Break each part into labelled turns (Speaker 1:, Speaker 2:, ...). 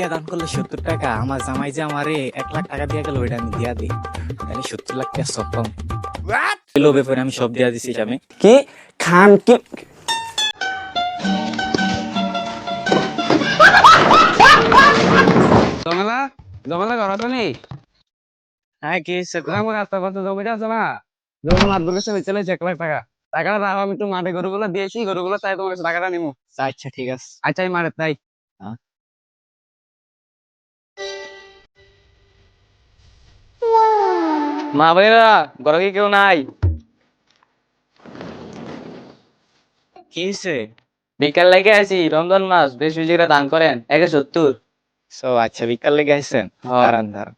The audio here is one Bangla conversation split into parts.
Speaker 1: একটা দান করলে সত্তর টাকা। আমার জামাই যে আমারে এক লাখ টাকা দিয়ে গেল ওইটা আমি দিয়া দিই। তাহলে সত্তর লাখ টাকা সব পাম। লোভে পরে আমি সব দিয়া দিছি আমি
Speaker 2: কি? খান কি?
Speaker 3: জমেলা? জমেলা ঘৰত
Speaker 1: হ্যাঁ কি হয়েছে
Speaker 3: আমার রাস্তা পাশে জমিটা আছে না জমি মাঠ বলেছে চলে এক লাখ টাকা। টাকাটা দাও আমি একটু মাঠে গরুগুলো দিয়েছি গরুগুলো তাই তোমার কাছে টাকাটা নিবো
Speaker 1: আচ্ছা ঠিক আছে।
Speaker 3: আচ্ছা আমি মাঠে তাই। মা ভাইরা ঘরে কি কেউ নাই।
Speaker 1: কি হয়েছে
Speaker 3: বিকাল লেগে আছি রমজান মাস বেশ বেশি করে দান করেন একে সত্তর
Speaker 1: সো আচ্ছা বিকাল লেগে আসছেন। দাঁড়ান দাঁড়ান।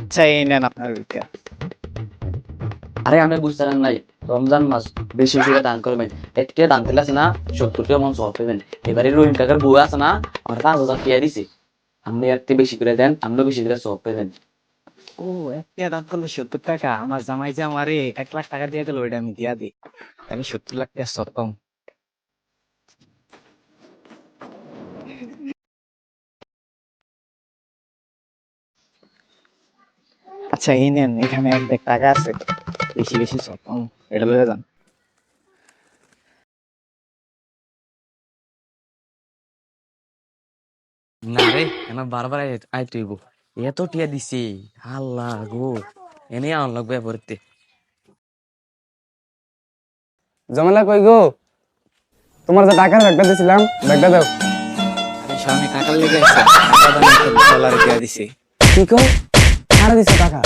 Speaker 1: আচ্ছা এই নেন আপনার বিকাল।
Speaker 4: আরে আমি বুঝতে নাই। রমজান মাস বেশি বেশি করে দান করবেন। একটা দান করলে আছে না, সত্তর মন সব পাবেন। এবারে রহিম কাকার বউ আছে না, আমার পাঁচ হাজার টাকা দিছে। আপনি একটু বেশি করে দেন, আপনিও বেশি করে সব পাবেন।
Speaker 1: ও একটা দান করলে সত্তর টাকা? আমার জামাই যে আমারে এক লাখ টাকা দিয়ে গেল ওইটা আমি দিয়া দিই। আমি সত্তর লাখ টাকা সব পাম। আচ্ছা এই নেন, এখানে এক টাকা আছে। বেশি বেশি সব এটা লয়ে যান।
Speaker 4: না রে আমার বারবার আইতে হইব। এত টিয়া দিছি। আল্লাহ গো এনে আন লাগবে পড়তে
Speaker 3: জমেলা কই গো? তোমার যে টাকার ব্যাগটা দিছিলাম ব্যাগটা দাও।
Speaker 1: আরে টাকার লেগে আছে। টাকা দাম দিছি।
Speaker 3: কি কো আর দিছো টাকা?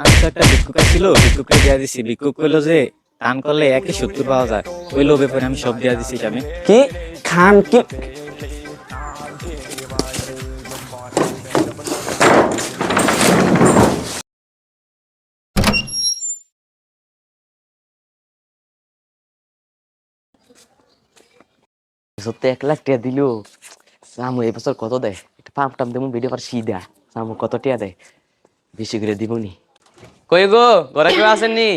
Speaker 1: আমি তো একটা ভিক্ষুক ছিল ভিক্ষুককে দিয়া দিছি। ভিক্ষুক কইলো যে দান করলে একে সত্তর পাওয়া যায়। ওই লোভে পরে আমি সব দিয়া দিছি আমি
Speaker 2: কি? খান কি?
Speaker 4: সত্যি এক লাখ টাকা দিল। সামু এই বছর কত দেয়? একটা পাম্প টাম দেবো ভিডিও কর সিধা সামু কত টাকা দেয়? বেশি করে দিবনি কই গো ঘরে কেউ আসেননি?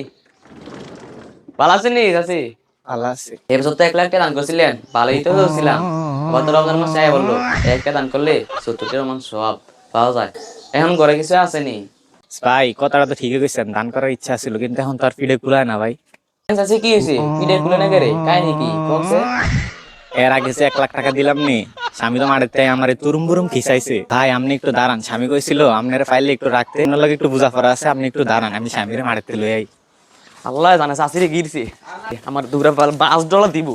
Speaker 4: ভালো আছেননি আছে
Speaker 1: ভালো আছে।
Speaker 4: এই বছর তো এক লাখ টাকা দান করছিলেন ভালোই তো ছিলাম গত রমজান মাসে আয় বলল একটা দান করলে সত্তর টাকা মান সব পাওয়া যায়। এখন ঘরে কিছু আসেনি?
Speaker 1: ভাই কথাটা তো ঠিকই কইছেন দান করার ইচ্ছা ছিল কিন্তু এখন তো আর পিঠে কুলায় না ভাই।
Speaker 4: আছে কি হয়েছে? পিঠেরগুলো না করে কাহিনী কি? কমছে
Speaker 1: এর আগে যে এক লাখ টাকা দিলাম নি স্বামী তো মারের তাই আমার তুরুম বুরুম খিসাইছে ভাই, আপনি একটু দাঁড়ান। স্বামী কইছিল, আপনার ফাইলে একটু রাখতে। আপনার লগে একটু বুঝা পড়া আছে, আপনি একটু দাঁড়ান। আমি স্বামীর মারেতে লই আই।
Speaker 4: আল্লাহ জানে চাষিরে গিরছে। আমার দুরা বাস ডলা দিব।